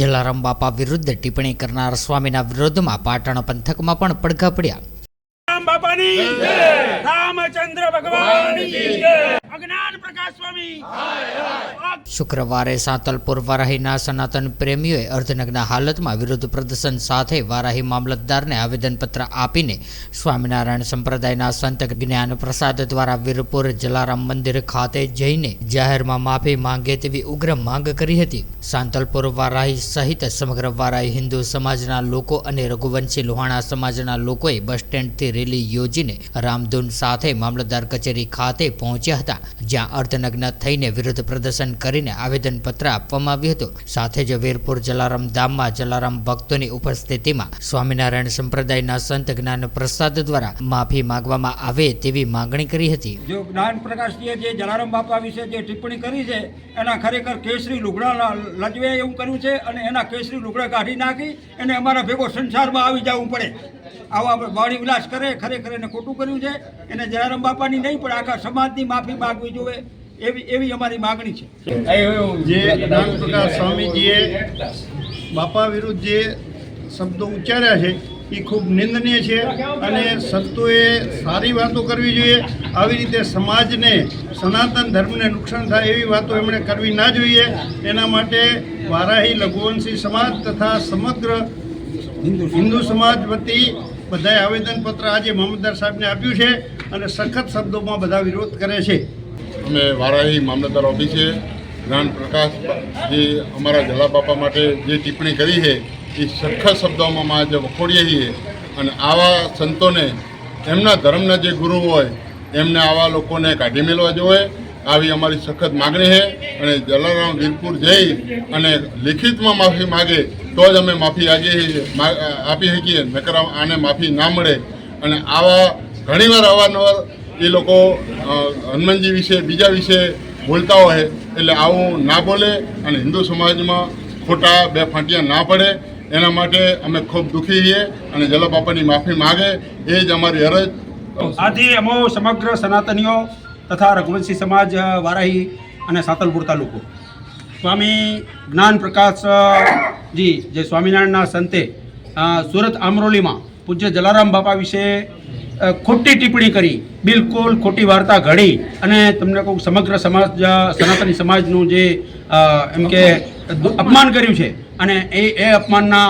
જલારામ બાપા વિરુદ્ધ ટિપ્પણી કરનાર સ્વામીના વિરોધમાં પાટણ પંથકમાં પણ પડઘા પડ્યા. રામચંદ્ર ભગવાનની શુક્રવારે સાંતલપુર વારાહીના સનાતન પ્રેમીઓએ અર્ધનગ્ન હાલતમાં વિરોધ પ્રદર્શન સાથે વારાહી મામલતદારને આવેદનપત્ર આપીને સ્વામિનારાયણ સંપ્રદાયના સંત જ્ઞાન પ્રસાદ દ્વારા વીરપુર જલારામ મંદિર ખાતે જઈને જાહેરમાં માફી માંગે તેવી ઉગ્ર માંગ કરી હતી. સાંતલપુર વારાહી સહિત સમગ્ર વારાહી હિન્દુ સમાજના લોકો અને રઘુવંશી લોહાણા સમાજના લોકોએ બસ સ્ટેન્ડથી રેલી યોજીને રામધૂન સાથે મામલતદાર કચેરી ખાતે પહોંચ્યા હતા. જ્યાં અર્ધનગ્ન થઈને વિરોધ પ્રદર્શન કરીને આવેદનપત્ર આપવામાં આવ્યું હતું. સાથે જ વીરપુર જલારામ ધામમાં જલારામ ભક્તોની ઉપસ્થિતિમાં સ્વામિનારાયણ સંપ્રદાયના સંત જ્ઞાન પ્રસાદ દ્વારા માફી માંગવામાં આવે તેવી માંગણી કરી હતી. જો જ્ઞાન પ્રકાશજીએ જે જલારામ બાપા વિશે જે ટિપ્પણી કરી છે, એના ખરેખર કેસરી લુગડા લજવે એવું કર્યું છે અને એના કેસરી લુગડા કાઢી નાખી અને અમારા ભેગો સંસારમાં આવી જવું પડે. આવા વાણી વિલાસ કરે, ખરેખર એને ખોટું કર્યું છે. એને જલારામ બાપાની નહીં, પણ આખા સમાજની માફી માગવી જોઈએ એવી એવી અમારી માગણી છે. જે સ્વામીજીએ બાપા વિરુદ્ધ જે શબ્દો ઉચ્ચાર્યા છે, એ ખૂબ નિંદનીય છે અને સંતોએ સારી વાતો કરવી જોઈએ. આવી રીતે સમાજને, સનાતન ધર્મને નુકસાન થાય એવી વાતો એમણે કરવી ના જોઈએ. એના માટે વારાહી લઘુવંશી સમાજ તથા સમગ્ર હિન્દુ સમાજ. વતી બધાએ આવેદનપત્ર આજે મામલતદાર સાહેબને આપ્યું છે અને સખત શબ્દોમાં બધા વિરોધ કરે છે. અમે વારાહી મામલતદાર ઓફિસે જ્ઞાન પ્રકાશ જે અમારા જલા બાપા માટે જે ટિપ્પણી કરી છે એ સખત શબ્દોમાં આજે વખોડીએ છીએ. અને આવા સંતોને એમના ધર્મના જે ગુરુ હોય એમને આવા લોકોને કાઢી મેળવા જોઈએ. આવી અમારી સખત માગણી છે અને જલારામ વીરપુર જઈ અને લિખિતમાં માફી માગે તો જ અમે માફી આગી આપી શકીએ. નકર આને માફી ના મળે. અને આવા ઘણીવાર અવારનવાર એ લોકો હનુમાનજી વિશે, બીજા વિશે બોલતા હોય એટલે આવું ના બોલે અને હિન્દુ સમાજમાં ખોટા બે ફાંટિયા ના પડે. એના માટે અમે ખૂબ દુઃખી છીએ અને જલા બાપાની માફી માગે. એ જ અમારી અરજ. આથી અમો સમગ્ર સનાતનીઓ તથા રઘુવંશી સમાજ વારાહી અને સાતલપુર તાલુકો. સ્વામી જ્ઞાન પ્રકાશજી જે સ્વામિનારાયણના સંતે સુરત આમરોલીમાં પૂજ્ય જલારામ બાપા વિશે ખોટી ટિપ્પણી કરી, બિલકુલ ખોટી વાર્તા ઘડી અને તમને કહું સમગ્ર સમાજ સનાતની સમાજનું જે એમ કે, અપમાન કર્યું છે અને એ એ અપમાનના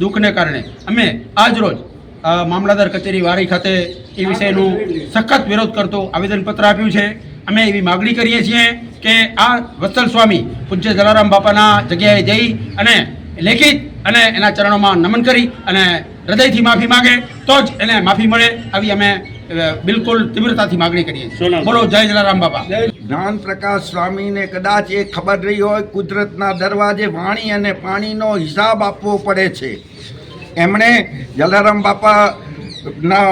દુઃખને કારણે. અમે આજ રોજ મામલાદાર કચેરી વારી ખાતે એ વિષયનું સખત વિરોધ કરતો આવેદનપત્ર આપ્યું છે. અમે એવી માગણી કરીએ છીએ કે આ વત્સલ સ્વામી પૂજ્ય જલારામ બાપાના જગ્યાએ જઈ અને લેખિત અને એના ચરણોમાં નમન કરી અને હૃદયથી માફી માગે તો જ એને માફી મળે આવી અમે બિલકુલ તીવ્રતાથી માગણી કરીએ છીએ. બોલો જય જલારામ બાપા. જ્ઞાન પ્રકાશ સ્વામીને કદાચ એ ખબર રહી હોય કુદરતના દરવાજે વાણી અને પાણીનો હિસાબ આપવો પડે છે. એમણે જલારામ બાપા ના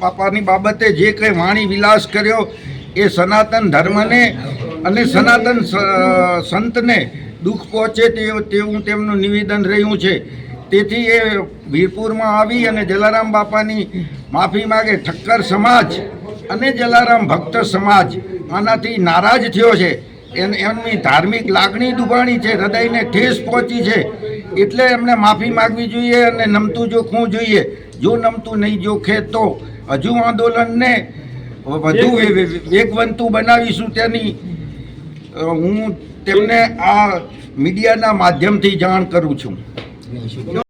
બાપાની બાબતે જે કંઈ વાણી વિલાસ કર્યો, એ સનાતન ધર્મને અને સનાતન સંતને દુઃખ પહોંચે તેવું તેમનું નિવેદન રહ્યું છે. તેથી એ વીરપુરમાં આવી અને જલારામ બાપાની માફી માગે ઠક્કર સમાજ અને જલારામ ભક્ત સમાજ આનાથી નારાજ થયો છે. એમની ધાર્મિક લાગણી દુભાણી છે હૃદયને ઠેસ પહોંચી છે. એટલે એમને માફી માગવી જોઈએ અને નમતું જોખવું જોઈએ. જો નમતું નહીં જોખે તો હજુ આંદોલનને વધુ વેગવંતું બનાવીશું તેની હું તેમને આ મીડિયાના માધ્યમથી જાણ કરું છું.